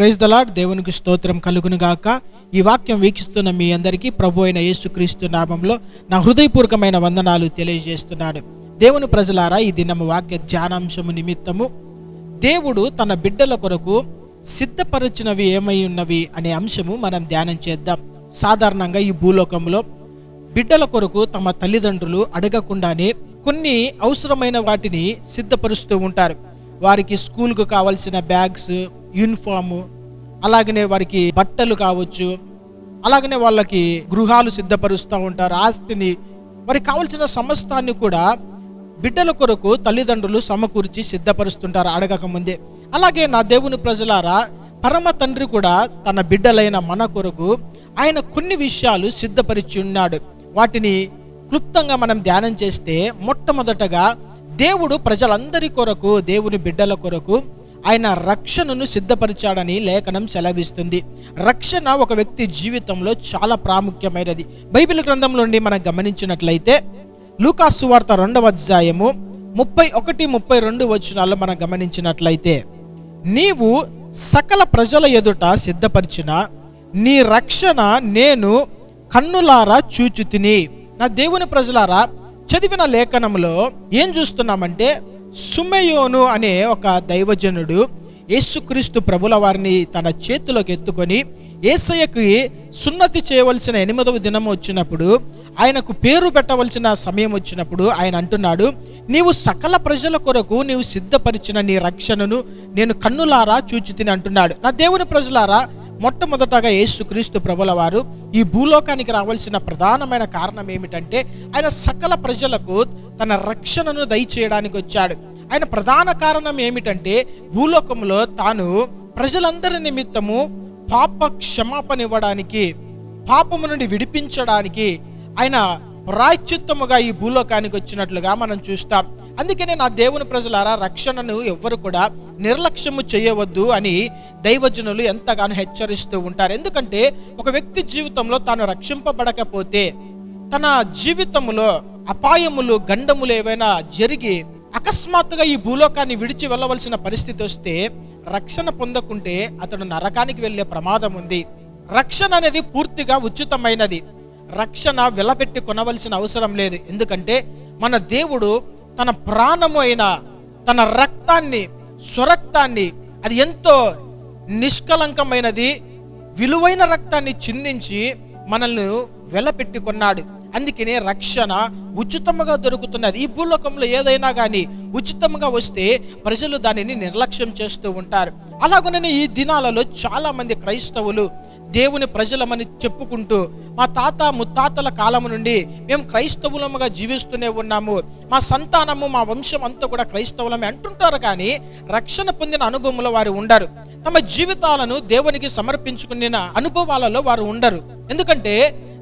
Praise the Lord దేవునికి స్తోత్రం కలుగును గాక. ఈ వాక్యం వీక్షిస్తున్న మీ అందరికీ ప్రభు అయిన యేసుక్రీస్తు నామంలో నా హృదయపూర్వకమైన వందనాలు తెలియజేస్తున్నాను. దేవుని ప్రజలారా ఈ దినము వాక్య ధ్యానాంశము నిమిత్తము. దేవుడు తన బిడ్డల కొరకు సిద్ధపరచినవి ఏమై ఉన్నవి అనే అంశము మనం ధ్యానం చేద్దాం. సాధారణంగా ఈ భూలోకంలో బిడ్డల కొరకు తమ తల్లిదండ్రులు అడగకుండానే కొన్ని అవసరమైన వాటిని సిద్ధపరుస్తూ ఉంటారు. వారికి స్కూల్కు కావాల్సిన బ్యాగ్స్ యూనిఫాము అలాగనే వారికి బట్టలు కావచ్చు అలాగనే వాళ్ళకి గృహాలు సిద్ధపరుస్తూ ఉంటారు ఆస్తిని వారికి కావలసిన సమస్తాన్ని కూడా బిడ్డల కొరకు తల్లిదండ్రులు సమకూర్చి సిద్ధపరుస్తుంటారు అడగక ముందే. అలాగే నా దేవుని ప్రజలారా పరమ తండ్రి కూడా తన బిడ్డలైన మన కొరకు ఆయన కొన్ని విషయాలు సిద్ధపరిచి ఉన్నాడు. వాటిని క్లుప్తంగా మనం ధ్యానం చేస్తే మొట్టమొదటగా దేవుడు ప్రజలందరి కొరకు దేవుని బిడ్డల కొరకు ఆయన రక్షణను సిద్ధపరిచాడని లేఖనం సెలవిస్తుంది. రక్షణ ఒక వ్యక్తి జీవితంలో చాలా ప్రాముఖ్యమైనది. బైబిల్ గ్రంథం నుండి మనం గమనించినట్లయితే లూకాసు వార్త రెండవ అధ్యాయము ముప్పై ఒకటి ముప్పై రెండు వచనాల్లో మనం గమనించినట్లయితే నీవు సకల ప్రజల ఎదుట సిద్ధపరిచిన నీ రక్షణ నేను కన్నులారా చూచుతిని. నా దేవుని ప్రజలారా చదివిన లేఖనంలో ఏం చూస్తున్నామంటే సుమయోను అనే ఒక దైవజనుడు యేసుక్రీస్తు ప్రభుల వారిని తన చేతిలోకి ఎత్తుకొని ఏసయ్యకి సున్నతి చేయవలసిన ఎనిమిదవ దినం వచ్చినప్పుడు ఆయనకు పేరు పెట్టవలసిన సమయం వచ్చినప్పుడు ఆయన అంటున్నాడు నీవు సకల ప్రజల కొరకు నీవు సిద్ధపరిచిన నీ రక్షణను నేను కన్నులారా చూచి తిని అంటున్నాడు. నా దేవుని ప్రజలారా మొట్టమొదటగా యేసుక్రీస్తు ప్రభుల వారు ఈ భూలోకానికి రావాల్సిన ప్రధానమైన కారణం ఏమిటంటే ఆయన సకల ప్రజలకు తన రక్షణను దయచేయడానికి వచ్చాడు. ఆయన ప్రధాన కారణం ఏమిటంటే భూలోకంలో తాను ప్రజలందరి నిమిత్తము పాప క్షమాపణ ఇవ్వడానికి పాపము నుండి విడిపించడానికి ఆయన ప్రాయశ్చిత్తముగా ఈ భూలోకానికి వచ్చినట్లుగా మనం చూస్తాం. అందుకనే నా దేవుని ప్రజలారా రక్షణను ఎవ్వరు కూడా నిర్లక్ష్యము చేయవద్దు అని దైవజనులు ఎంతగానో హెచ్చరిస్తూ ఉంటారు. ఎందుకంటే ఒక వ్యక్తి జీవితంలో తాను రక్షింపబడకపోతే తన జీవితంలో అపాయములు గండములు ఏవైనా జరిగి అకస్మాత్తుగా ఈ భూలోకాన్ని విడిచి వెళ్ళవలసిన పరిస్థితి వస్తే రక్షణ పొందకుంటే అతడు నరకానికి వెళ్ళే ప్రమాదం ఉంది. రక్షణ అనేది పూర్తిగా ఉచితమైనది. రక్షణ వెలపెట్టి కొనవలసిన అవసరం లేదు. ఎందుకంటే మన దేవుడు తన ప్రాణము అయిన తన రక్తాన్ని స్వరక్తాన్ని అది ఎంతో నిష్కలంకమైనది విలువైన రక్తాన్ని చిందించి మనల్ని వెలపెట్టి కొన్నాడు అందుకనే రక్షణ ఉచితముగా దొరుకుతున్నది. ఈ భూలోకంలో ఏదైనా కానీ ఉచితంగా వస్తే ప్రజలు దానిని నిర్లక్ష్యం చేస్తూ ఉంటారు. అలాగనే ఈ దినాలలో చాలామంది క్రైస్తవులు దేవుని ప్రజలమని చెప్పుకుంటూ మా తాత ముత్తాతల కాలం నుండి మేము క్రైస్తవులముగా జీవిస్తూనే ఉన్నాము. మా సంతానము మా వంశం అంతా కూడా క్రైస్తవులమే అంటుంటారు కానీ రక్షణ పొందిన అనుభవంలో వారు ఉండరు. తమ జీవితాలను దేవునికి సమర్పించుకున్న అనుభవాలలో వారు ఉండరు. ఎందుకంటే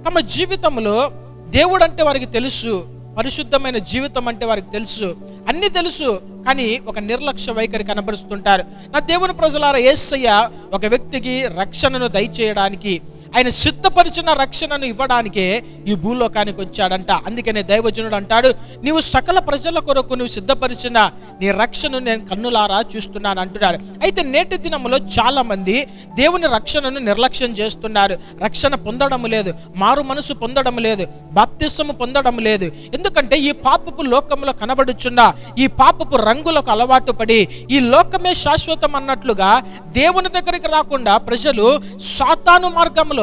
తమ జీవితంలో దేవుడు అంటే వారికి తెలుసు. పరిశుద్ధమైన జీవితం అంటే వారికి తెలుసు. అన్ని తెలుసు కానీ ఒక నిర్లక్ష్య వైఖరి కనబరుస్తుంటారు. నా దేవుని ప్రజలారా యేసయ్య ఒక వ్యక్తికి రక్షణను దయచేయడానికి ఆయన సిద్ధపరిచిన రక్షణను ఇవ్వడానికే ఈ భూలోకానికి వచ్చాడంట. అందుకనే దైవజనుడు అంటాడు నీవు సకల ప్రజల కొరకు నువ్వు సిద్ధపరిచిన నీ రక్షణను నేను కన్నులారా చూస్తున్నాను అంటున్నాడు. అయితే నేటి దినములో చాలామంది దేవుని రక్షణను నిర్లక్ష్యం చేస్తున్నారు. రక్షణ పొందడం లేదు మారు మనసు పొందడం లేదు బాప్తిస్వము పొందడం లేదు. ఎందుకంటే ఈ పాపపు లోకంలో కనబడుచున్న ఈ పాపపు రంగులకు అలవాటు పడి ఈ లోకమే శాశ్వతం అన్నట్లుగా దేవుని దగ్గరికి రాకుండా ప్రజలు సాతాను మార్గంలో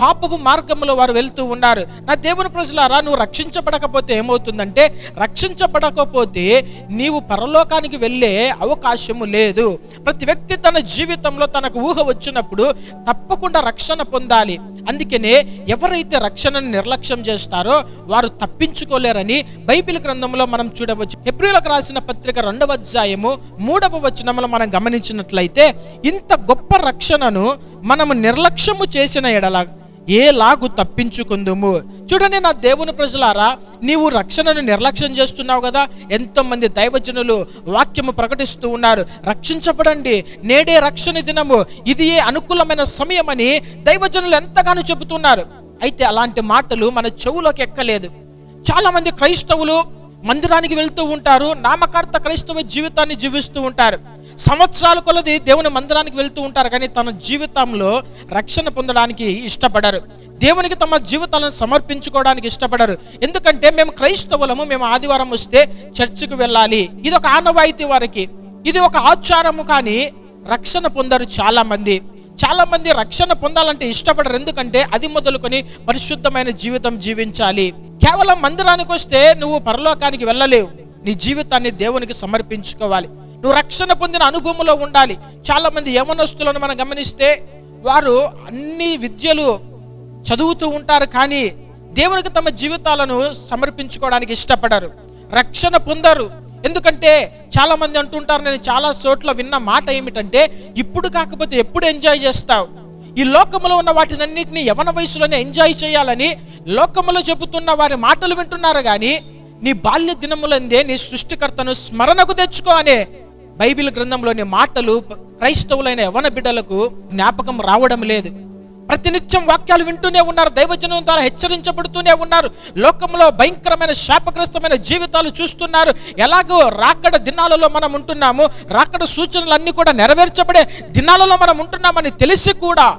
పాపపు మార్గంలో వారు వెళ్తూ ఉన్నారు. నా దేవుని ప్రజలారా నువ్వు రక్షించబడకపోతే ఏమవుతుందంటే రక్షించబడకపోతే నీవు పరలోకానికి వెళ్ళే అవకాశము లేదు. ప్రతి వ్యక్తి తన జీవితంలో తనకు ఊహ వచ్చినప్పుడు తప్పకుండా రక్షణ పొందాలి. అందుకనే ఎవరైతే రక్షణను నిర్లక్ష్యం చేస్తారో వారు తప్పించుకోలేరని బైబిల్ గ్రంథంలో మనం చూడవచ్చు. ఏప్రిల్కి రాసిన పత్రిక రెండవ అధ్యాయము మూడవ వచనంలో మనం గమనించినట్లయితే ఇంత గొప్ప రక్షణను మనము నిర్లక్ష్యము చేసిన ఎడల ఏలాగు తప్పించుకుందుము? చూడండి నా దేవుని ప్రజలారా నీవు రక్షణను నిర్లక్ష్యం చేస్తున్నావు కదా? ఎంతోమంది దైవజనులు వాక్యము ప్రకటిస్తూ ఉన్నారు. రక్షించబడండి నేడే రక్షణ దినము. ఇది ఏ అనుకూలమైన సమయమని దైవజనులు ఎంతగానో చెబుతున్నారు. అయితే అలాంటి మాటలు మన చెవులోకి ఎక్కలేదు. చాలామంది క్రైస్తవులు మందిరానికి వెళ్తూ ఉంటారు నామకార్థ క్రైస్తవ జీవితాన్ని జీవిస్తూ ఉంటారు. సంవత్సరాల కొలది దేవుని మందిరానికి వెళ్తూ ఉంటారు కానీ తన జీవితంలో రక్షణ పొందడానికి ఇష్టపడరు. దేవునికి తమ జీవితాలను సమర్పించుకోవడానికి ఇష్టపడరు. ఎందుకంటే మేము క్రైస్తవులము మేము ఆదివారం వస్తే చర్చికి వెళ్ళాలి. ఇది ఒక ఆనవాయితీ వారికి. ఇది ఒక ఆచారము కానీ రక్షణ పొందరు చాలామంది. చాలామంది రక్షణ పొందాలంటే ఇష్టపడరు ఎందుకంటే అది మొదలుకొని పరిశుద్ధమైన జీవితం జీవించాలి. కేవలం మందిరానికి వస్తే నువ్వు పరలోకానికి వెళ్ళలేవు. నీ జీవితాన్ని దేవునికి సమర్పించుకోవాలి. నువ్వు రక్షణ పొందిన అనుభవంలో ఉండాలి. చాలా మంది మనం గమనిస్తే వారు అన్ని విద్యలు చదువుతూ ఉంటారు కానీ దేవునికి తమ జీవితాలను సమర్పించుకోవడానికి ఇష్టపడరు. రక్షణ పొందరు. ఎందుకంటే చాలా మంది అంటుంటారు నేను చాలా చోట్ల విన్న మాట ఏమిటంటే ఇప్పుడు కాకపోతే ఎప్పుడు ఎంజాయ్ చేస్తావు? ఈ లోకములో ఉన్న వాటినన్నిటిని యవన వయసులోనే ఎంజాయ్ చేయాలని లోకంలో చెబుతున్న వారి మాటలు వింటున్నారు కానీ నీ బాల్య దినములందే నీ సృష్టికర్తను స్మరణకు తెచ్చుకో అనే బైబిల్ గ్రంథంలోని మాటలు క్రైస్తవులైన యవన బిడ్డలకు జ్ఞాపకం రావడం లేదు. ప్రతినిత్యం వాక్యాలు వింటూనే ఉన్నారు దైవజనం ద్వారా హెచ్చరించబడుతూనే ఉన్నారు లోకంలో భయంకరమైన శాపగ్రస్తమైన జీవితాలు చూస్తున్నారు. ఎలాగో రాకడ దినాలలో మనం ఉంటున్నాము రాకడ సూచనలు కూడా నెరవేర్చబడే దినాలలో మనం ఉంటున్నామని తెలిసి కూడా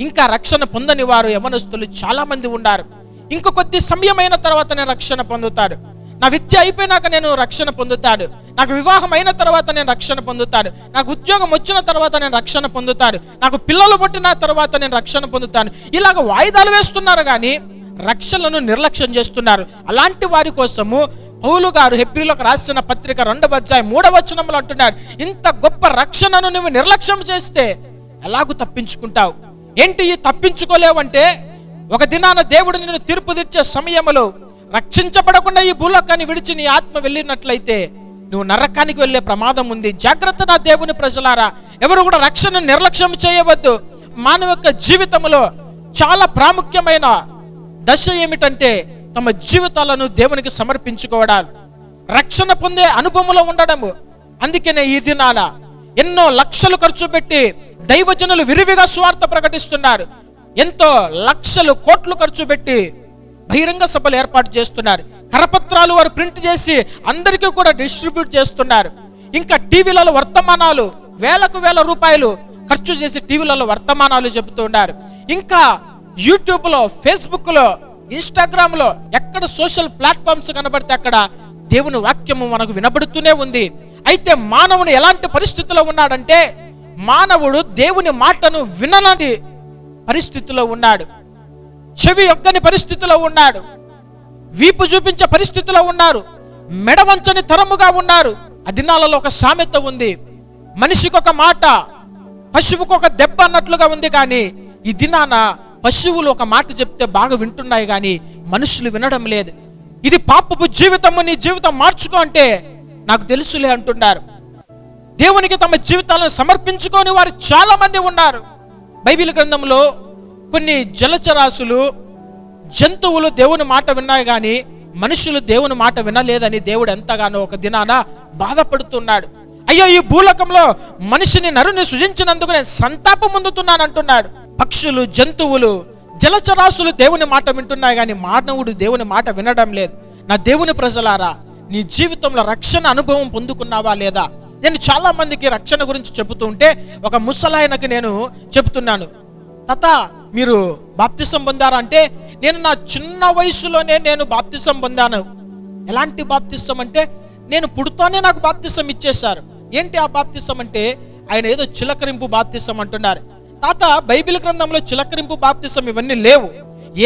ఇంకా రక్షణ పొందని వారు యవనస్తులు చాలా మంది ఉన్నారు. ఇంకొద్ది సమయమైన తర్వాత నేను రక్షణ పొందుతాడు. నా విద్య అయిపోయినాక నేను రక్షణ పొందుతాడు. నాకు వివాహం అయిన తర్వాత నేను రక్షణ పొందుతాడు. నాకు ఉద్యోగం వచ్చిన తర్వాత నేను రక్షణ పొందుతాడు. నాకు పిల్లలు పుట్టిన తర్వాత నేను రక్షణ పొందుతాను. ఇలాగ వాయిదాలు వేస్తున్నారు కానీ రక్షణను నిర్లక్ష్యం చేస్తున్నారు. అలాంటి వారి కోసము పౌలు గారు హెబ్రిలకు రాసిన పత్రిక రెండవ అధ్యాయం మూడవ వచనంలో అంటున్నారు ఇంత గొప్ప రక్షణను నువ్వు నిర్లక్ష్యం చేస్తే ఎలాగూ తప్పించుకుంటావు? ఏంటి ఈ తప్పించుకోలేవంటే ఒక దినాన దేవుడు నిన్ను తీర్పు తెచ్చే సమయంలో రక్షించబడకుండా ఈ భూలోకాన్ని విడిచి నీ ఆత్మ వెళ్ళినట్లయితే నువ్వు నరకానికి వెళ్ళే ప్రమాదం ఉంది. జాగ్రత్త నా దేవుని ప్రజలారా ఎవరు కూడా రక్షణ నిర్లక్ష్యం చేయవద్దు. మానవ యొక్క జీవితంలో చాలా ప్రాముఖ్యమైన దశ ఏమిటంటే తమ జీవితాలను దేవునికి సమర్పించుకోవడాలు. రక్షణ పొందే అనుభవంలో ఉండడము. అందుకనే ఈ దినాన ఎన్నో లక్షలు ఖర్చు పెట్టి దైవజనులు విరివిగా స్వార్థ ప్రకటిస్తున్నారు. ఎంతో లక్షలు కోట్లు ఖర్చు పెట్టి బహిరంగ సభలు ఏర్పాటు చేస్తున్నారు. కరపత్రాలు వారు ప్రింట్ చేసి అందరికీ కూడా డిస్ట్రిబ్యూట్ చేస్తున్నారు. ఇంకా టీవీలలో వర్తమానాలు వేలకు వేల రూపాయలు ఖర్చు చేసి టీవీలలో వర్తమానాలు చెబుతున్నారు ఇంకా యూట్యూబ్లో ఫేస్బుక్లో ఇన్స్టాగ్రామ్లో ఎక్కడ సోషల్ ప్లాట్ఫామ్స్ కనబడితే అక్కడ దేవుని వాక్యము మనకు వినబడుతూనే ఉంది. అయితే మానవుడు ఎలాంటి పరిస్థితిలో ఉన్నాడంటే మానవుడు దేవుని మాటను వినని పరిస్థితిలో ఉన్నాడు. చెవి ఒక్కని పరిస్థితిలో ఉన్నాడు. వీపు చూపించే పరిస్థితిలో ఉన్నారు. మెడవంచని తరముగా ఉన్నారు. ఆ దినాలలో ఒక సామెత ఉంది. మనిషికి ఒక మాట పశువుకు ఒక దెబ్బ అన్నట్లుగా ఉంది కానీ ఈ దినాన పశువులు ఒక మాట చెప్తే బాగా వింటున్నాయి కానీ మనుషులు వినడం లేదు. ఇది పాపపు జీవితము నీ జీవితం మార్చుకో అంటే నాకు తెలుసులే అంటున్నారు. దేవునికి తమ జీవితాలను సమర్పించుకొని వారు చాలా మంది ఉన్నారు. బైబిల్ గ్రంథంలో కొన్ని జలచరాశులు జంతువులు దేవుని మాట విన్నాయి కానీ మనుషులు దేవుని మాట వినలేదని దేవుడు ఎంతగానో ఒక దినాన బాధపడుతున్నాడు. అయ్యో ఈ భూలోకంలో మనిషిని నరుని సృజించినందుకు నేను సంతాపం పొందుతున్నాను అంటున్నాడు పక్షులు జంతువులు జలచరాశులు దేవుని మాట వింటున్నాయి కానీ మానవుడు దేవుని మాట వినడం లేదు. నా దేవుని ప్రజలారా నీ జీవితంలో రక్షణ అనుభవం పొందుకున్నావా లేదా? నేను చాలా మందికి రక్షణ గురించి చెబుతూ ఉంటే ఒక ముసలాయనకి నేను చెబుతున్నాను. తాత మీరు బాప్తిసం పొందారా అంటే నేను నా చిన్న వయసులోనే నేను బాప్తిసం పొందాను. ఎలాంటి బాప్తిసం అంటే నేను పుడుతోనే నాకు బాప్తిసం ఇచ్చేశారు. ఏంటి ఆ బాప్తిసం అంటే ఆయన ఏదో చిలకరింపు బాప్తిసం అంటున్నారు. తాత బైబిల్ గ్రంథంలో చిలకరింపు బాప్తిసం ఇవన్నీ లేవు.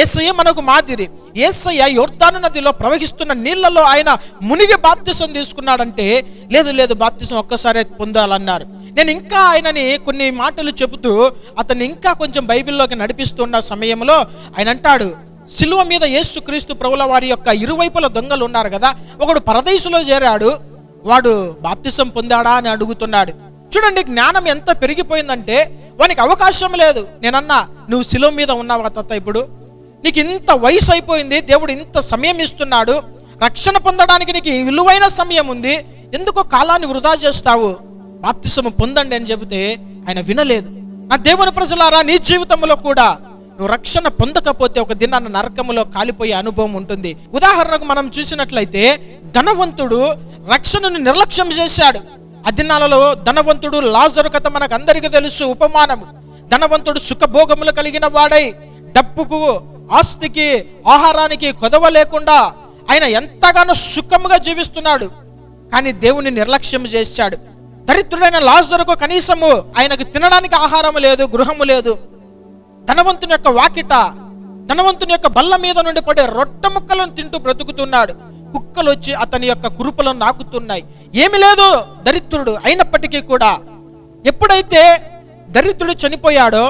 ఏసయ్య మనకు మాదిరి. ఏసయ్య యోర్దాను నదిలో ప్రవహిస్తున్న నీళ్ళలో ఆయన మునిగి బాప్తిసం తీసుకున్నాడంటే లేదు లేదు బాప్తిసం ఒక్కసారి పొందాలన్నారు. నేను ఇంకా ఆయనని కొన్ని మాటలు చెబుతూ అతన్ని ఇంకా కొంచెం బైబిల్లోకి నడిపిస్తున్న సమయంలో ఆయన అంటాడు సిలువ మీద యేసుక్రీస్తు ప్రభుల వారి యొక్క ఇరువైపుల దొంగలు ఉన్నారు కదా ఒకడు పరదేశులో చేరాడు వాడు బాప్తిసం పొందాడా అని అడుగుతున్నాడు. చూడండి జ్ఞానం ఎంత పెరిగిపోయిందంటే వానికి అవకాశం లేదు. నేనన్నా నువ్వు శిలువ మీద ఉన్నావా తాత ఇప్పుడు? నీకు ఇంత వయసు అయిపోయింది దేవుడు ఇంత సమయం ఇస్తున్నాడు రక్షణ పొందడానికి నీకు విలువైన సమయం ఉంది ఎందుకో కాలాన్ని వృధా చేస్తావు? బాప్తిసము పొందండి అని చెబితే ఆయన వినలేదు. నా దేవుని ప్రజలారా నీ జీవితంలో కూడా నువ్వు రక్షణ పొందకపోతే ఒక దినాన్న నరకములో కాలిపోయే అనుభవం ఉంటుంది. ఉదాహరణకు మనం చూసినట్లయితే ధనవంతుడు రక్షణను నిర్లక్ష్యం చేశాడు. ఆ దినాలలో ధనవంతుడు లాజరు కథ మనకు అందరికీ తెలుసు ఉపమానము. ధనవంతుడు సుఖభోగములు కలిగిన వాడై డప్పుకు ఆస్తికి ఆహారానికి కొదవ లేకుండా ఆయన ఎంతగానో సుఖముగా జీవిస్తున్నాడు. కానీ దేవుని నిర్లక్ష్యం చేశాడు. దరిద్రుడైన లాజరుకు కనీసము ఆయనకు తినడానికి ఆహారం లేదు గృహము లేదు. ధనవంతుని యొక్క వాకిట ధనవంతుని యొక్క బల్ల మీద నుండి పడే రొట్టె ముక్కలను తింటూ బ్రతుకుతున్నాడు. కుక్కలు వచ్చి అతని యొక్క కురుపులను నాకుతున్నాయి. ఏమి లేదు దరిద్రుడు అయినప్పటికీ కూడా ఎప్పుడైతే దరిద్రుడు చనిపోయాడో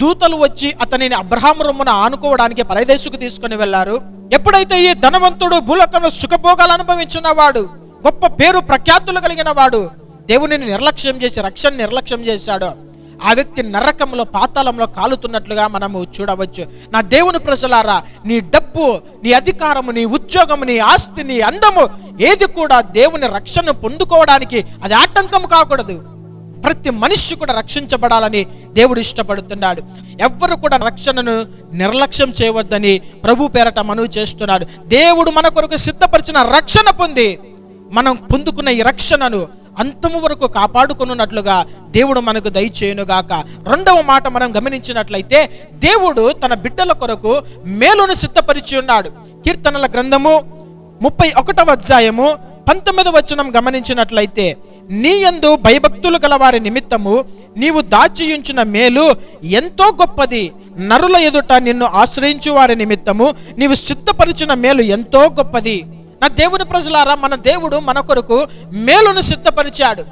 దూతలు వచ్చి అతనిని అబ్రహాము రొమ్మున ఆనుకోవడానికి పరదేశుకు తీసుకుని వెళ్ళారు ఎప్పుడైతే ఈ ధనవంతుడు భూలోకంలో సుఖభోగాలు అనుభవించిన వాడు గొప్ప పేరు ప్రఖ్యాతులు కలిగిన వాడు దేవునిని నిర్లక్ష్యం చేసి రక్షణ నిర్లక్ష్యం చేశాడు ఆ వ్యక్తి నరకంలో పాతాళంలో కాలుతున్నట్లుగా మనము చూడవచ్చు. నా దేవుని ప్రజలారా నీ డబ్బు నీ అధికారము నీ ఉద్యోగము నీ ఆస్తి నీ అందము ఏది కూడా దేవుని రక్షణ పొందుకోవడానికి అది ఆటంకం కాకూడదు. ప్రతి మనిషి కూడా రక్షించబడాలని దేవుడు ఇష్టపడుతున్నాడు. ఎవ్వరు కూడా రక్షణను నిర్లక్ష్యం చేయవద్దని ప్రభు పేరట మనవి చేస్తున్నాడు. దేవుడు మన కొరకు సిద్ధపరిచిన రక్షణ పొంది మనం పొందుకున్న ఈ రక్షణను అంతము వరకు కాపాడుకున్నట్లుగా దేవుడు మనకు దయచేయునుగాక. రెండవ మాట మనం గమనించినట్లయితే దేవుడు తన బిడ్డల కొరకు మేలును సిద్ధపరిచి ఉన్నాడు. కీర్తనల గ్రంథము ముప్పై ఒకటవ అధ్యాయము పంతొమ్మిది వచనం గమనించినట్లయితే నీ యందు భయభక్తులు గల వారి నిమిత్తము నీవు దాచియుంచిన మేలు ఎంతో గొప్పది. నరుల ఎదుట నిన్ను ఆశ్రయించు వారి నిమిత్తము నీవు సిద్ధపరిచిన మేలు ఎంతో గొప్పది. నా దేవుని ప్రజలారా మన దేవుడు మన కొరకు మేలును సిద్ధపరిచాడు.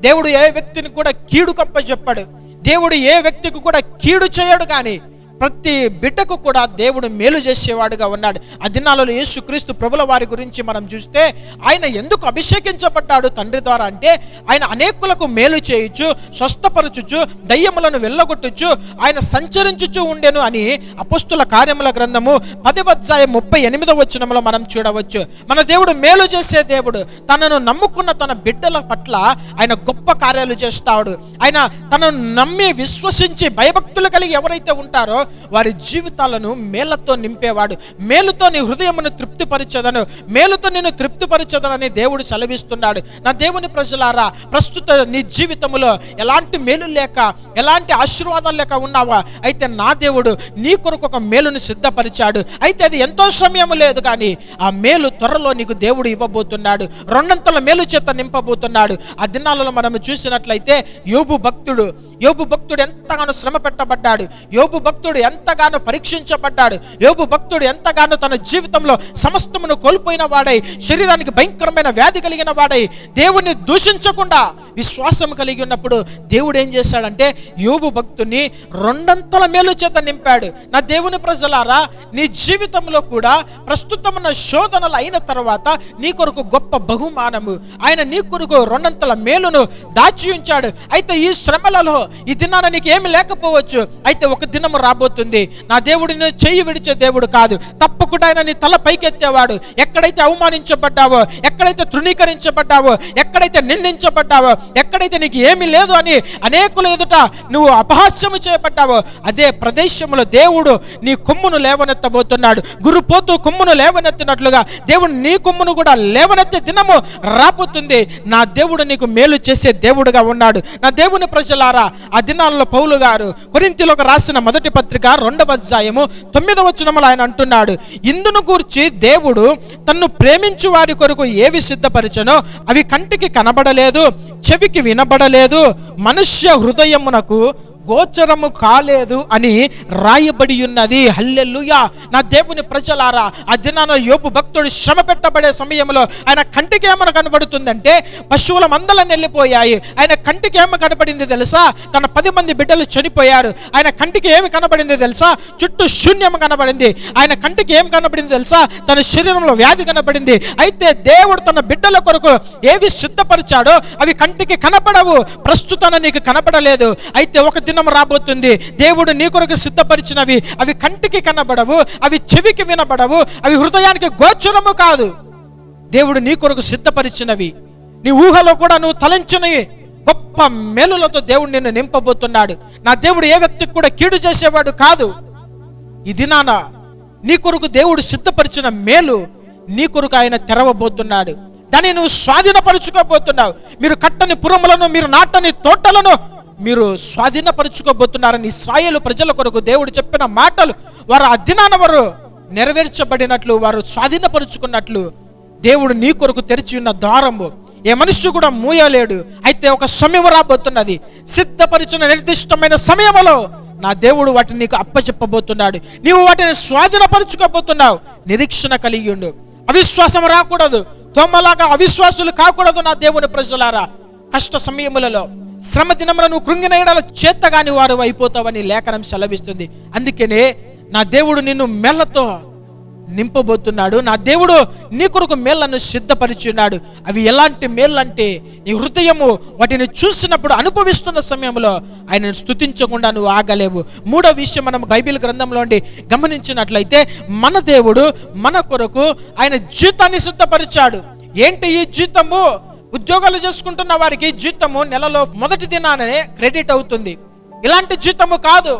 దేవుడు ఏ వ్యక్తిని కూడా కీడు కప్ప చెప్పాడు దేవుడు ఏ వ్యక్తికి కూడా కీడు చేయడు కానీ ప్రతి బిడ్డకు కూడా దేవుడు మేలు చేసేవాడుగా ఉన్నాడు. ఆ దినాలలో యేసుక్రీస్తు ప్రభుల వారి గురించి మనం చూస్తే ఆయన ఎందుకు అభిషేకించబడ్డాడు తండ్రి ద్వారా అంటే ఆయన అనేకులకు మేలు చేయుచు స్వస్థపరచుచు దయ్యములను వెళ్ళగొట్టుచు ఆయన సంచరించుచు ఉండెను అని అపుస్తుల కార్యముల గ్రంథము పదవ అధ్యాయం ముప్పై ఎనిమిదవ వచనంలో మనం చూడవచ్చు. మన దేవుడు మేలు చేసే దేవుడు తనను నమ్ముకున్న తన బిడ్డల పట్ల ఆయన గొప్ప కార్యాలు చేస్తాడు. ఆయన తనను నమ్మి విశ్వసించి భయభక్తులు కలిగి ఎవరైతే ఉంటారో వారి జీవితాలను మేళ్ళతో నింపేవాడు. మేలుతో నీ హృదయమును తృప్తిపరచదను. మేలుతో నేను తృప్తిపరచదనని దేవుడు సెలవిస్తున్నాడు. నా దేవుని ప్రజలారా ప్రస్తుత నీ జీవితంలో ఎలాంటి మేలు లేక ఎలాంటి ఆశీర్వాదాలు లేక ఉన్నావా? అయితే నా దేవుడు నీ కొరకు ఒక మేలును సిద్ధపరిచాడు. అయితే అది ఎంతో సమయం లేదు కానీ ఆ మేలు త్వరలో నీకు దేవుడు ఇవ్వబోతున్నాడు. రెండంతల మేలు చేత నింపబోతున్నాడు. ఆ దినాలలో మనం చూసినట్లయితే యోబు భక్తుడు యోబు భక్తుడు ఎంతగానో శ్రమ పెట్టబడ్డాడు. యోబు భక్తుడు ఎంతగానో పరీక్షించబడ్డాడు. యోబు భక్తుడు ఎంతగానో తన జీవితంలో సమస్తమును కోల్పోయిన వాడై శరీరానికి భయంకరమైన వ్యాధి కలిగిన వాడై దేవుణ్ణి దూషించకుండా విశ్వాసం కలిగి ఉన్నప్పుడు దేవుడు ఏం చేశాడంటే యోబు భక్తుని రెండంతల మేలు చేత నింపాడు. నా దేవుని ప్రజలారా నీ జీవితంలో కూడా ప్రస్తుతమున్న శోధనలు అయిన తర్వాత నీ కొరకు గొప్ప బహుమానము. ఆయన నీ కొరకు రెండంతల మేలును దాచి ఉంచాడు. అయితే ఈ శ్రమలలో ఈ దినాన నీకు ఏమి లేకపోవచ్చు. అయితే ఒక దినము రాబోతుంది. నా దేవుడు నేను చెయ్యి విడిచే దేవుడు కాదు. తప్పకుండా ఆయన నీ తల పైకెత్తేవాడు. ఎక్కడైతే అవమానించబడ్డావో ఎక్కడైతే తృణీకరించబడ్డావో ఎక్కడైతే నిందించబడ్డావో ఎక్కడైతే నీకు ఏమీ లేదు అని అనేకుల ఎదుట నువ్వు అపహాస్యము చేయబడ్డావో అదే ప్రదేశంలో దేవుడు నీ కొమ్మును లేవనెత్తబోతున్నాడు. గురుపోతూ కొమ్మును లేవనెత్తినట్లుగా దేవుడు నీ కొమ్మును కూడా లేవనెత్తే దినము రాబోతుంది. నా దేవుడు నీకు మేలు చేసే దేవుడుగా ఉన్నాడు. నా దేవుని ప్రజలారా ఆ దినాల్లో పౌలు గారు కొరింతిలోకి రాసిన మొదటి పత్రిక రెండవ అధ్యాయము తొమ్మిదవ వచనములు ఆయన అంటున్నాడు ఇందును గూర్చి దేవుడు తన్ను ప్రేమించు వారి కొరకు ఏవి సిద్ధపరిచనో అవి కంటికి కనబడలేదు చెవికి వినబడలేదు మనుష్య హృదయమునకు గోచరము కాలేదు అని రాయబడి ఉన్నది. హల్లెల్లుయా నా దేవుని ప్రజలారా ఆ దినాన యోపు భక్తుడు శ్రమ పెట్టబడే సమయంలో ఆయన కంటికి ఏమన కనబడుతుందంటే పశువుల మందలను వెళ్ళిపోయాయి ఆయన కంటికి ఏమ కనబడింది తెలుసా? తన పది మంది బిడ్డలు చనిపోయారు. ఆయన కంటికి ఏమి కనబడింది తెలుసా? చుట్టూ శూన్యం కనబడింది. ఆయన కంటికి ఏమి కనబడింది తెలుసా? తన శరీరంలో వ్యాధి కనబడింది. అయితే దేవుడు తన బిడ్డల కొరకు ఏవి సిద్ధపరిచాడో అవి కంటికి కనపడవు. ప్రస్తుతాన నీకు కనపడలేదు. అయితే ఒక దినం రాబోతుంది. దేవుడు నీ కొరకు సిద్ధపరిచినవి. అవి కంటికి కనబడవు అవి చెవికి వినబడవు అవి హృదయానికి గోచరము కాదు. దేవుడు నీ కొరకు సిద్ధపరిచినవి. నీ ఊహలో కూడా నువ్వు తలంచినవి గొప్ప మేలులతో దేవుడు నిన్ను నింపబోతున్నాడు. నా దేవుడు ఏ వ్యక్తికి కూడా కీడు చేసేవాడు కాదు. ఈ దినాన నీ కొరకు దేవుడు సిద్ధపరిచిన మేలు నీ కొరకు ఆయన తెరవబోతున్నాడు. దాన్ని నువ్వు స్వాధీనపరుచుకోబోతున్నావు. మీరు కట్టని పురములను మీరు నాటని తోటలను మీరు స్వాధీనపరుచుకోబోతున్నారని ఇస్రాయేలు ప్రజల కొరకు దేవుడు చెప్పిన మాటలు వారు ఆ వారు నెరవేర్చబడినట్లు వారు స్వాధీనపరుచుకున్నట్లు దేవుడు నీ కొరకు తెరిచి ఉన్న ద్వారము. ఏ మనిషి కూడా మూయలేడు. అయితే ఒక సమయం రాబోతున్నది. సిద్ధపరిచిన నిర్దిష్టమైన సమయంలో నా దేవుడు వాటిని నీకు అప్పచెప్పబోతున్నాడు. నీవు వాటిని స్వాధీనపరుచుకోబోతున్నావు. నిరీక్షణ కలిగి ఉండు. అవిశ్వాసం రాకూడదు. తొమ్మలాగా అవిశ్వాసులు కాకూడదు నా దేవుని ప్రజలారా. కష్ట సమయములలో శ్రమ దినమున నువ్వు కృంగినయడాల చేతగాని వారు అయిపోతావని లేఖనం సెలవిస్తుంది. అందుకనే నా దేవుడు నిన్ను మెల్లతో నింపబోతున్నాడు. నా దేవుడు నీ కొరకు మేళ్ళను సిద్ధపరిచున్నాడు. అవి ఎలాంటి మేళ్ళంటే నీ హృదయము వాటిని చూసినప్పుడు అనుభవిస్తున్న సమయంలో ఆయనను స్థుతించకుండా నువ్వు ఆగలేవు. మూడో విషయం మనం బైబిల్ గ్రంథంలో గమనించినట్లయితే మన దేవుడు మన కొరకు ఆయన జీతాన్ని సిద్ధపరిచాడు. ఏంటి ఈ జీతము ఉద్యోగాలు చేసుకుంటున్న వారికి జీతము నెలలో మొదటి దినానే క్రెడిట్ అవుతుంది. ఇలాంటి జీతము కాదు.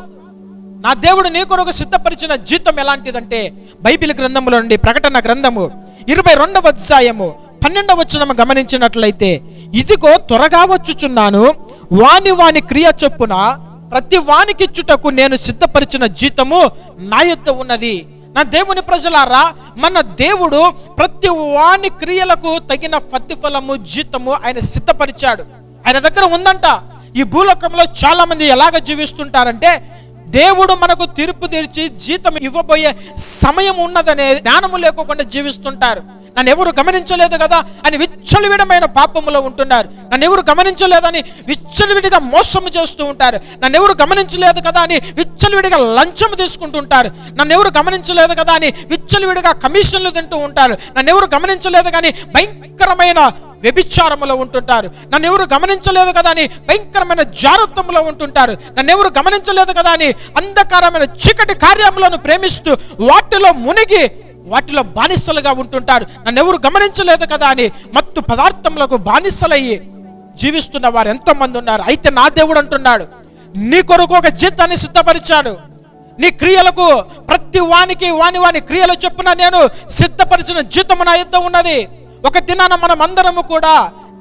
నా దేవుడు నీ కొరకు సిద్ధపరిచిన జీతం ఎలాంటిదంటే బైబిల్ గ్రంథములో నుండి ప్రకటన గ్రంథము ఇరవై రెండవ అధ్యాయము పన్నెండవ వచ్చిన గమనించినట్లయితే ఇదిగో త్వరగా వచ్చుచున్నాను. వాని వాని క్రియ చొప్పున ప్రతి వానికిచ్చుటకు నేను సిద్ధపరిచిన జీతము నా యొద్ద ఉన్నది. నా దేవుని ప్రజలారా మన దేవుడు ప్రతి వాని క్రియలకు తగిన ప్రతిఫలము జీతము ఆయన సిద్ధపరిచాడు. ఆయన దగ్గర ఉందంట. ఈ భూలోకంలో చాలా మంది ఎలాగ జీవిస్తుంటారంటే దేవుడు మనకు తీర్పు తీర్చి జీతం ఇవ్వబోయే సమయం ఉన్నదనే జ్ఞానము లేకుండా జీవిస్తుంటారు. నన్ను ఎవరు గమనించలేదు కదా? అని విచ్చలవిడమైన పాపములో ఉంటున్నారు. నన్ను ఎవరు గమనించలేదని విచ్చలవిడిగా మోసము చేస్తూ ఉంటారు. నన్ను ఎవరు గమనించలేదు కదా అని విచ్చలవిడిగా లంచం తీసుకుంటుంటారు. నన్ను ఎవరు గమనించలేదు కదా అని విచ్చలవిడిగా కమిషన్లు తింటూ ఉంటారు. నన్ను ఎవరు గమనించలేదు కానీ భయంకరమైన వ్యభిచారంలో ఉంటుంటారు. నన్ను ఎవరు గమనించలేదు కదా అని భయంకరమైన జారత్వంలో ఉంటుంటారు. నన్ను ఎవరు గమనించలేదు కదా అని అంధకారమైన చీకటి కార్యములను ప్రేమిస్తూ వాటిలో మునిగి వాటిలో బానిసలుగా ఉంటుంటారు. నన్ను ఎవరు గమనించలేదు కదా అని మత్తు పదార్థములకు బానిసలయ్యి జీవిస్తున్న వారు ఎంతమంది ఉన్నారు. అయితే నా దేవుడు అంటున్నాడు నీ కొరకు ఒక జీతాన్ని సిద్ధపరిచాడు. నీ క్రియలకు ప్రతి వానికి వాని వాని క్రియలు చొప్పున నేను సిద్ధపరిచిన జీతము నా యుద్ధం ఉన్నది. ఒక దినాన మనం అందరము కూడా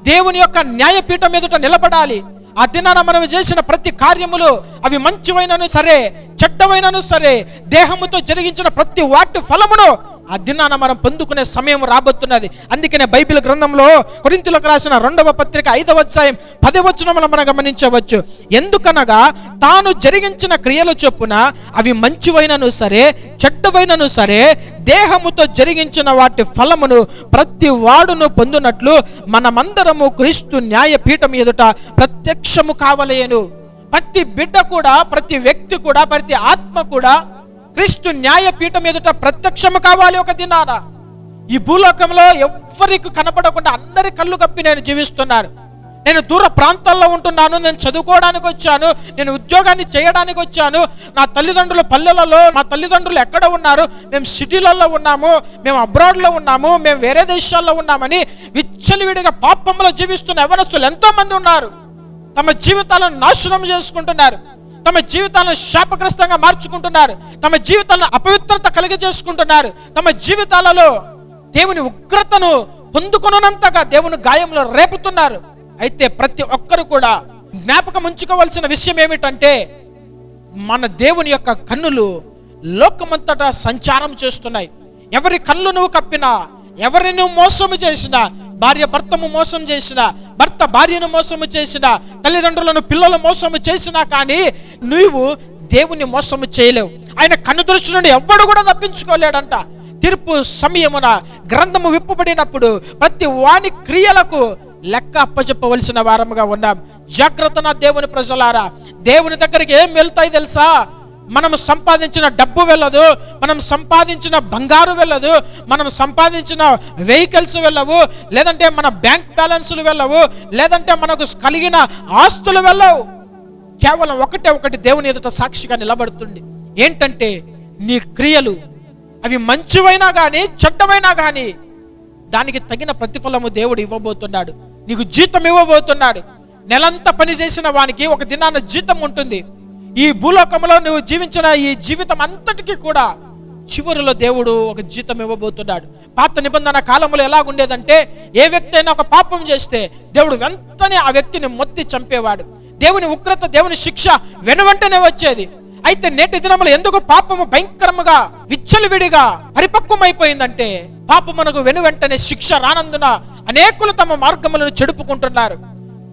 దేవుని యొక్క న్యాయపీఠం ఎదుట నిలబడాలి. ఆ దినాన మనం చేసిన ప్రతి కార్యములు అవి మంచివైనను సరే చెడ్డమైనను సరే దేహముతో జరిగించిన ప్రతి వాటి ఫలమును ఆ దినాన మనం పొందుకునే సమయం రాబోతున్నది. అందుకనే బైబిల్ గ్రంథంలో కొరింతులకు రాసిన రెండవ పత్రిక ఐదవ అధ్యాయం పదవచనములు మనం గమనించవచ్చు. ఎందుకనగా తాను జరిగించిన క్రియల చొప్పున అవి మంచివైనను సరే చెడ్డవైనను సరే దేహముతో జరిగించిన వాటి ఫలమును ప్రతి వాడును పొందునట్లు మనమందరము క్రీస్తు న్యాయపీఠం ఎదుట ప్రత్యక్షము కావలేను. ప్రతి బిడ్డ కూడా ప్రతి వ్యక్తి కూడా ప్రతి ఆత్మ కూడా క్రీస్తు న్యాయపీఠం ఎదుట ప్రత్యక్షము కావాలి ఒక దినాన. ఈ భూలోకంలో ఎవ్వరికి కనపడకుండా అందరి కళ్ళు కప్పి నేను జీవిస్తున్నాను. నేను దూర ప్రాంతాల్లో ఉంటున్నాను నేను చదువుకోవడానికి వచ్చాను నేను ఉద్యోగాన్ని చేయడానికి వచ్చాను. నా తల్లిదండ్రులు పల్లెలలో మా తల్లిదండ్రులు ఎక్కడ ఉన్నారు? మేము సిటీలలో ఉన్నాము మేము అబ్రాడ్లో ఉన్నాము మేము వేరే దేశాల్లో ఉన్నామని విచ్చలివిడిగా పాపంలో జీవిస్తున్న ఎవరస్తులు ఎంతోమంది ఉన్నారు. తమ జీవితాలను నాశనం చేసుకుంటున్నారు. తమ జీవితాలను శాపగ్రస్తంగా మార్చుకుంటున్నారు. తమ జీవితాలను అపవిత్రత కలిగజేసుకుంటున్నారు తమ జీవితాలలో దేవుని ఉగ్రతను పొందుకునంతగా దేవుని గాయంలో రేపుతున్నారు. అయితే ప్రతి ఒక్కరు కూడా జ్ఞాపకం ఉంచుకోవాల్సిన విషయం ఏమిటంటే మన దేవుని యొక్క కన్నులు లోకమంతటా సంచారం చేస్తున్నాయి. ఎవరి కళ్ళు నువ్వు కప్పినా ఎవరిని మోసము చేసినా భార్య భర్తము మోసం చేసినా భర్త భార్యను మోసము చేసినా తల్లిదండ్రులను పిల్లలు మోసము చేసినా కానీ నువ్వు దేవుని మోసము చేయలేవు. ఆయన కన్ను దృష్టి నుండి ఎవ్వడు కూడా తప్పించుకోలేడంట. తీర్పు సమయమున గ్రంథము విప్పబడినప్పుడు ప్రతి వాని క్రియలకు లెక్క అప్పచెప్పవలసిన వారముగా ఉన్నాం. జాగ్రత్త నా దేవుని ప్రజలారా. దేవుని దగ్గరికి ఏం వెళ్తాయి తెలుసా? మనం సంపాదించిన డబ్బు వెళ్ళదు మనం సంపాదించిన బంగారు వెళ్ళదు మనం సంపాదించిన వెహికల్స్ వెళ్ళవు లేదంటే మన బ్యాంక్ బ్యాలెన్సులు వెళ్ళవు లేదంటే మనకు కలిగిన ఆస్తులు వెళ్ళవు. కేవలం ఒకటే ఒకటి దేవుని ఎదుట సాక్షిగా నిలబడుతుంది. ఏంటంటే నీ క్రియలు అవి మంచివైనా కానీ చెడ్డమైనా కానీ దానికి తగిన ప్రతిఫలము దేవుడు ఇవ్వబోతున్నాడు. నీకు జీతం ఇవ్వబోతున్నాడు. నెలంతా పని చేసిన వానికి ఒక దినాన జీతం ఉంటుంది. ఈ భూలోకంలో నువ్వు జీవించిన ఈ జీవితం అంతటికీ కూడా చివరిలో దేవుడు ఒక జీతం ఇవ్వబోతున్నాడు. పాత నిబంధన కాలంలో ఎలాగుండేదంటే ఏ వ్యక్తి అయినా ఒక పాపం చేస్తే దేవుడు వెంటనే ఆ వ్యక్తిని మొత్తి చంపేవాడు. దేవుని ఉగ్రత దేవుని శిక్ష వెనువెంటనే వచ్చేది. అయితే నేటి దినములు ఎందుకు పాపము భయంకరముగా విచ్చలవిడిగా పరిపక్వమైపోయిందంటే పాపమునకు మనకు వెంటనే శిక్ష రానందున అనేకులు తమ మార్గములను చెడుపుకుంటున్నారు.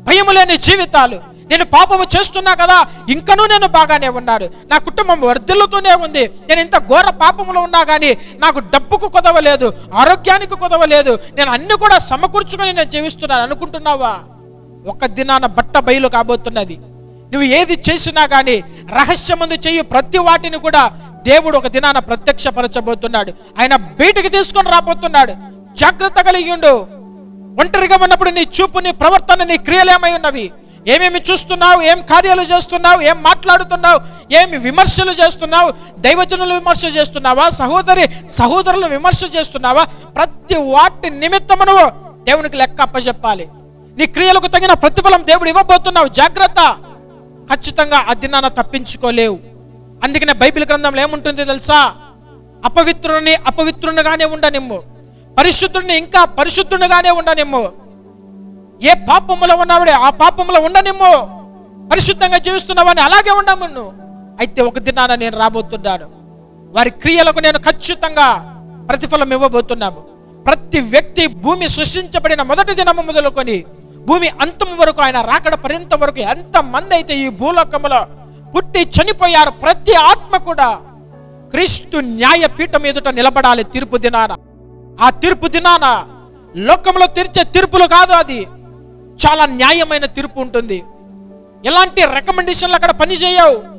భయము లేని జీవితాలు నేను పాపము చేస్తున్నా కదా ఇంకనూ నేను బాగానే ఉన్నాను. నా కుటుంబం వర్ధిల్లుతూనే ఉంది. నేను ఇంత ఘోర పాపములో ఉన్నా కానీ నాకు డబ్బుకు కుదవలేదు ఆరోగ్యానికి కుదవలేదు. నేను అన్ని కూడా సమకూర్చుకొని నేను జీవిస్తున్నాను. అనుకుంటున్నావా? ఒక దినాన బట్ట బయలు కాబోతున్నది. నువ్వు ఏది చేసినా కానీ రహస్యమందు చెయ్యి ప్రతి వాటిని కూడా దేవుడు ఒక దినాన ప్రత్యక్షపరచబోతున్నాడు. ఆయన బయటికి తీసుకొని రాబోతున్నాడు. జాగ్రత్త కలిగి ఉండు. ఒంటరిగా ఉన్నప్పుడు నీ చూపు నీ ప్రవర్తన నీ క్రియలేమై ఉన్నవి. ఏమేమి చూస్తున్నావు? ఏం కార్యాలు చేస్తున్నావు? ఏం మాట్లాడుతున్నావు? ఏమి విమర్శలు చేస్తున్నావు? దైవజనులు విమర్శ చేస్తున్నావా? సహోదరి సహోదరులు విమర్శ చేస్తున్నావా? ప్రతి వాటి నిమిత్తము నువ్వు దేవునికి లెక్క అప్పచెప్పాలి నీ క్రియలకు తగిన ప్రతిఫలం దేవుడు ఇవ్వబోతున్నావు. జాగ్రత్త. ఖచ్చితంగా ఆ దినాన తప్పించుకోలేవు. అందుకనే బైబిల్ గ్రంథంలో ఏముంటుంది తెలుసా? అపవిత్రుని అపవిత్రునిగానే ఉండనిమ్ము. పరిశుద్ధుడిని ఇంకా పరిశుద్ధునిగానే ఉండనిమ్ము. ఏ పాపములో ఉన్నావుడే ఆ పాపములో ఉండనేమో పరిశుద్ధంగా జీవిస్తున్నావని అలాగే ఉండము నువ్వు అయితే ఒక దినాన నేను రాబోతున్నాను. వారి క్రియలకు నేను ఖచ్చితంగా ప్రతిఫలం ఇవ్వబోతున్నాము. ప్రతి వ్యక్తి భూమి సృష్టించబడిన మొదటి దినము మొదలుకొని భూమి అంతం వరకు ఆయన రాకడ పర్యంత వరకు ఎంత మంది అయితే ఈ భూలోకములో పుట్టి చనిపోయారు ప్రతి ఆత్మ కూడా క్రీస్తు న్యాయ పీఠం ఎదుట నిలబడాలి తీర్పు దినాన. ఆ తీర్పు దినాన లోకంలో తీర్చే తీర్పులు కాదు అది. చాలా న్యాయమైన తీర్పు ఉంటుంది. ఎలాంటి రికమెండేషన్లు అక్కడ పనిచేయవు.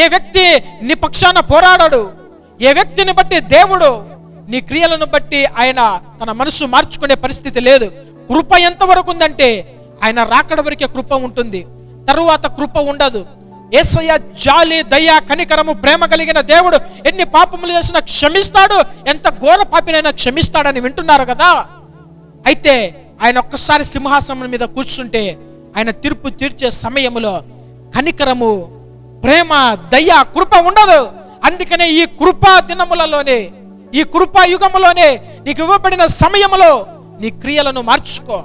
ఏ వ్యక్తి నీ పక్షాన పోరాడాడు. ఏ వ్యక్తిని బట్టి దేవుడు నీ క్రియలను బట్టి ఆయన తన మనసు మార్చుకునే పరిస్థితి లేదు. కృప ఎంతవరకు ఉందంటే ఆయన రాకడ వరకే కృప ఉంటుంది. తరువాత కృప ఉండదు. ఏసయ్య జాలి దయ కనికరము ప్రేమ కలిగిన దేవుడు ఎన్ని పాపములు చేసినా క్షమిస్తాడు. ఎంత ఘోర పాపినైనా క్షమిస్తాడని వింటున్నారు కదా? అయితే ఆయన ఒక్కసారి సింహాసనం మీద కూర్చుంటే ఆయన తీర్పు తీర్చే సమయములో కనికరము ప్రేమ దయ కృప ఉండదు. అందుకనే ఈ కృపా దినములలోనే ఈ కృపా యుగములోనే నీకు ఇవ్వబడిన సమయములో నీ క్రియలను మార్చుకో.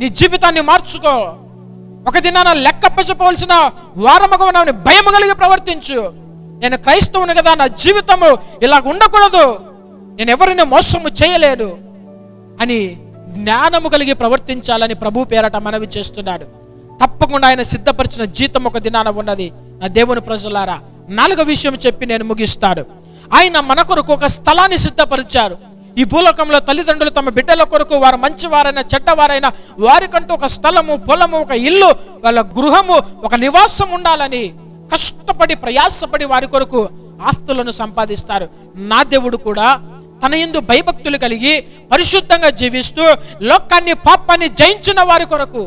నీ జీవితాన్ని మార్చుకో. ఒక దినాన లెక్కప్పచెప్పవలసిన వారమగమనని భయం కలిగి ప్రవర్తించు. నేను క్రైస్తవుని కదా నా జీవితము ఇలా ఉండకూడదు నేను ఎవరిని మోసము చేయలేదు అని జ్ఞానము కలిగి ప్రవర్తించాలని ప్రభు పేరట మనవి చేస్తున్నాడు. తప్పకుండా ఆయన సిద్ధపరిచిన జీతం ఒక దినాన ఉన్నది. నా దేవుని ప్రజలారా నాలుగో విషయం చెప్పి నేను ముగిస్తాడు ఆయన మన కొరకు ఒక స్థలాన్ని సిద్ధపరిచారు. ఈ భూలోకంలో తల్లిదండ్రులు తమ బిడ్డల కొరకు వారు మంచివారైనా చెడ్డవారైనా వారికంటూ ఒక స్థలము పొలము ఒక ఇల్లు వాళ్ళ గృహము ఒక నివాసం ఉండాలని కష్టపడి ప్రయాసపడి వారి కొరకు ఆస్తులను సంపాదిస్తారు. నా దేవుడు కూడా తన ఎందు భయభక్తులు కలిగి పరిశుద్ధంగా జీవిస్తూ లోకాన్ని పాపాన్ని జయించిన వారి కొరకు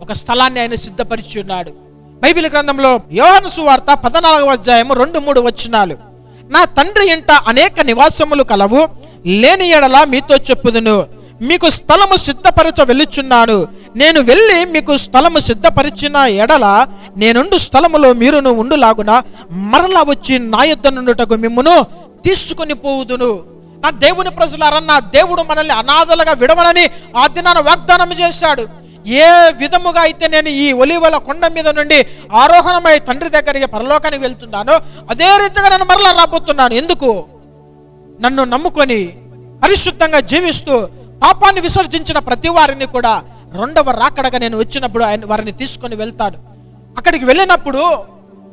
ఒక స్థలాన్ని ఆయన సిద్ధపరిచి ఉన్నాడు బైబిల్ గ్రంథంలో యోహాను సువార్త పద్నాలుగవ అధ్యాయము రెండు మూడు వచ్చినాలు నా తండ్రి ఇంట అనేక నివాసములు కలవు లేని ఎడల మీతో చెప్పుదును. మీకు స్థలము సిద్ధపరచ వెళ్ళుచున్నాను. నేను వెళ్ళి మీకు స్థలము సిద్ధపరిచిన ఎడల నేనుండు స్థలములో మీరును ఉండులాగున మరలా వచ్చి నా యుద్ధ నుండుటకు మిమ్మును తీసుకుని పోవుదును. నా దేవుని ప్రజలారా నా దేవుడు మనల్ని అనాథలుగా విడవనని ఆ దినాన వాగ్దానం చేశాడు. ఏ విధముగా అయితే నేను ఈ ఒలివల కొండ మీద నుండి ఆరోహణమై తండ్రి దగ్గరికి పరలోకానికి వెళ్తున్నానో అదే రీతిగా నేను మరలా రాబోతున్నాను. ఎందుకు? నన్ను నమ్ముకొని పరిశుద్ధంగా జీవిస్తూ పాపాన్ని విసర్జించిన ప్రతి వారిని కూడా రెండవ రాకడగా నేను వచ్చినప్పుడు ఆయన వారిని తీసుకొని వెళ్తాను. అక్కడికి వెళ్ళినప్పుడు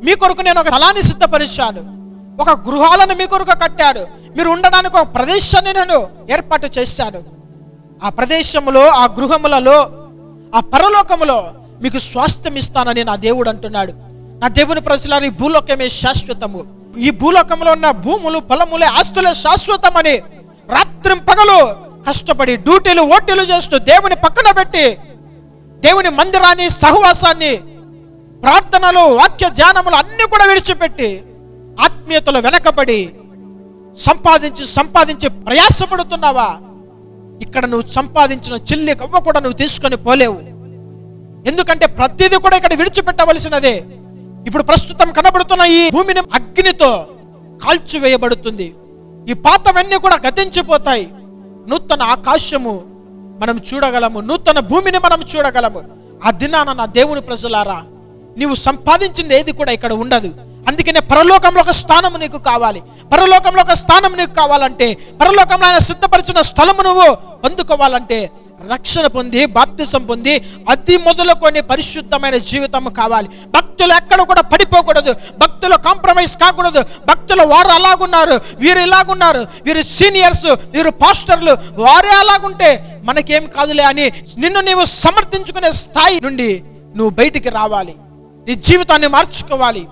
మీ కొరకు నేను ఒక స్థలాన్ని సిద్ధపరిచాను. ఒక గృహాలను మీ కొరకు కట్టాడు. మీరు ఉండడానికి ఒక ప్రదేశాన్ని నేను ఏర్పాటు చేశాడు ఆ ప్రదేశములో ఆ గృహములలో ఆ పరలోకములో మీకు స్వాస్థ్యం ఇస్తానని నా దేవుడు అంటున్నాడు. నా దేవుని ప్రజలారు ఈ భూలోకమే శాశ్వతము. ఈ భూలోకంలో ఉన్న భూములు పొలములే ఆస్తులే శాశ్వతమని రాత్రి పగలు కష్టపడి డ్యూటీలు ఓటీలు చేస్తూ దేవుని పక్కన పెట్టి దేవుని మందిరాన్ని సహవాసాన్ని ప్రార్థనలు వాక్య ధ్యానములు అన్ని కూడా విడిచిపెట్టి ఆత్మీయతలు వెనకబడి సంపాదించి సంపాదించి ప్రయాసపడుతున్నావా? ఇక్కడ నువ్వు సంపాదించిన చెల్లి కవ్వ కూడా నువ్వు తీసుకొని పోలేవు. ఎందుకంటే ప్రతిదీ కూడా ఇక్కడ విడిచిపెట్టవలసినదే. ఇప్పుడు ప్రస్తుతం కనబడుతున్న ఈ భూమిని అగ్నితో కాల్చివేయబడుతుంది. ఈ పాతవన్నీ కూడా గతించిపోతాయి. నూతన ఆకాశము మనం చూడగలము. నూతన భూమిని మనం చూడగలము. ఆ దినాన నా దేవుని ప్రజలారా నీవు సంపాదించింది ఏది కూడా ఇక్కడ ఉండదు. అందుకనే పరలోకంలో ఒక స్థానం నీకు కావాలి. పరలోకంలో ఒక స్థానం నీకు కావాలంటే పరలోకంలో ఆయన సిద్ధపరిచిన స్థలము నువ్వు పొందుకోవాలంటే రక్షణ పొంది బాప్తిసం పొంది అతి మొదలుకొని పరిశుద్ధమైన జీవితం కావాలి. భక్తులు ఎక్కడ కూడా పడిపోకూడదు. భక్తులు కాంప్రమైజ్ కాకూడదు. భక్తులు వారు అలాగున్నారు వీరు ఇలాగున్నారు వీరు సీనియర్స్ వీరు పాస్టర్లు వారే అలాగుంటే మనకేం కాదులే అని నిన్ను నీవు సమర్థించుకునే స్థాయి నుండి నువ్వు బయటికి రావాలి. నీ జీవితాన్ని మార్చుకోవాలి.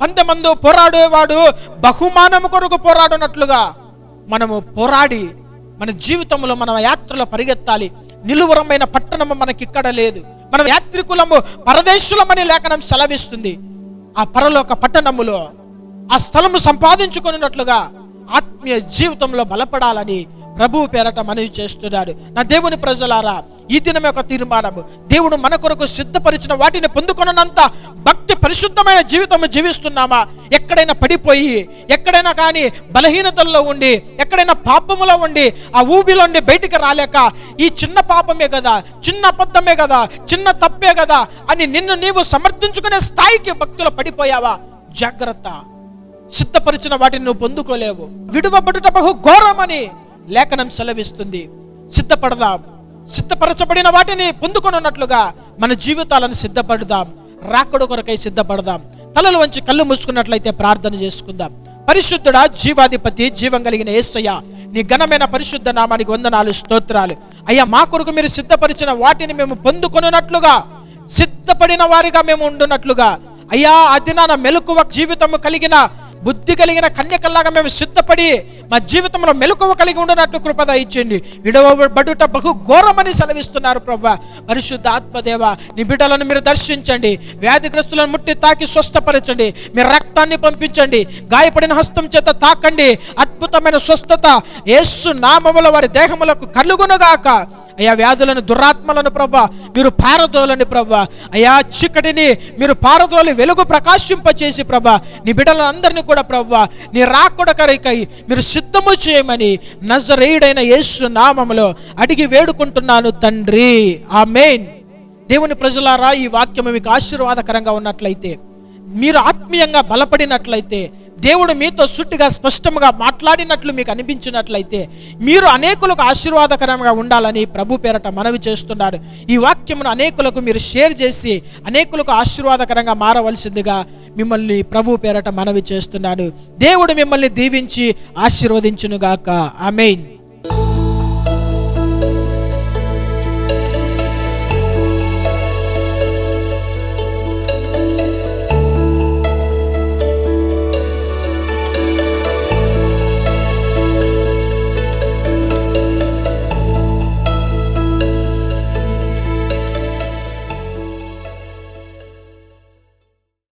పంతమందు పోరాడేవాడు బహుమానము కొరకు పోరాడునట్లుగా మనము పోరాడి మన జీవితంలో మన యాత్రలో పరిగెత్తాలి. నిలువరమైన పట్టణము మనకిక్కడ లేదు. మనం యాత్రికులము పరదేశులమని లేఖనం సెలవిస్తుంది. ఆ పరలోక పట్టణములో ఆ స్థలము సంపాదించుకున్నట్లుగా ఆత్మీయ జీవితంలో బలపడాలని ప్రభువు పేరట మనవి చేస్తున్నాడు. నా దేవుని ప్రజలారా ఈ దినం యొక్క తీర్మానము. దేవుడు మన కొరకు సిద్ధపరిచిన వాటిని పొందుకున్నంత భక్తి పరిశుద్ధమైన జీవితం జీవిస్తున్నామా? ఎక్కడైనా పడిపోయి ఎక్కడైనా కానీ బలహీనతల్లో ఉండి ఎక్కడైనా పాపములో ఉండి ఆ ఊబిలో ఉండి బయటికి రాలేక ఈ చిన్న పాపమే కదా చిన్న అబద్ధమే కదా చిన్న తప్పే కదా అని నిన్ను నీవు సమర్థించుకునే స్థాయికి భక్తులు పడిపోయావా? జాగ్రత్త. సిద్ధపరిచిన వాటిని నువ్వు పొందుకోలేవు. విడువబడుట బహు ఘోరమని లేఖనం సెలవిస్తుంది. సిద్ధపడదాం. సిద్ధపరచబడిన వాటిని పొందుకొనున్నట్లుగా మన జీవితాలను సిద్ధపడదాం. రాకడు కొరకై సిద్ధపడదాం. తలలు వంచి కళ్ళు మూసుకున్నట్లయితే ప్రార్థన చేసుకుందాం. పరిశుద్ధుడా జీవాధిపతి జీవం కలిగిన ఏసయ్య నీ ఘనమైన పరిశుద్ధ నామానికి వందనాలు స్తోత్రాలు. అయ్యా మా కొరకు మీరు సిద్ధపరిచిన వాటిని మేము పొందుకొనున్నట్లుగా సిద్ధపడిన వారిగా మేము ఉండున్నట్లుగా. అయ్యా ఆ దినాన మెలకువ జీవితము కలిగిన బుద్ధి కలిగిన కన్యకల్లాగా మేము సిద్ధపడి మా జీవితంలో మెలకువ కలిగి ఉండనట్లు కృపద ఇచ్చింది విడవబడుట బహు ఘోరమని సెలవిస్తున్నారు ప్రభా పరిశుద్ధ ఆత్మదేవ నీ బిడ్డలను మీరు దర్శించండి. వ్యాధిగ్రస్తులను ముట్టి తాకి స్వస్థపరచండి. మీ రక్తాన్ని పంపించండి. గాయపడిన హస్తం చేత తాకండి. అద్భుతమైన స్వస్థత యేసు నామముల వారి దేహములకు కలుగునుగాక. అయ్యా వ్యాధులను దురాత్మలను ప్రభా మీరు పారదోలని ప్రభా అయ్యా చీకటిని మీరు పారదోలి వెలుగు ప్రకాశింపచేసి ప్రభా నీ బిడ్డలందరినీ కూడా కూడా ప్రభా నీ రాకొడకరికై మీరు సిద్ధము చేయమని నజరేయుడైన యేసు నామములో అడిగి వేడుకుంటున్నాను తండ్రి. ఆ మెయిన్ దేవుని ప్రజలారా ఈ వాక్యము మీకు ఆశీర్వాదకరంగా ఉన్నట్లయితే మీరు ఆత్మీయంగా బలపడినట్లయితే దేవుడు మీతో సుట్టిగా స్పష్టంగా మాట్లాడినట్లు మీకు అనిపించినట్లయితే మీరు అనేకులకు ఆశీర్వాదకరంగా ఉండాలని ప్రభు పేరట మనవి చేస్తున్నాడు. ఈ వాక్యమును అనేకులకు మీరు షేర్ చేసి అనేకులకు ఆశీర్వాదకరంగా మారవలసిందిగా మిమ్మల్ని ప్రభు పేరట మనవి చేస్తున్నాడు. దేవుడు మిమ్మల్ని దీవించి ఆశీర్వదించునుగాక. ఆమెయిన్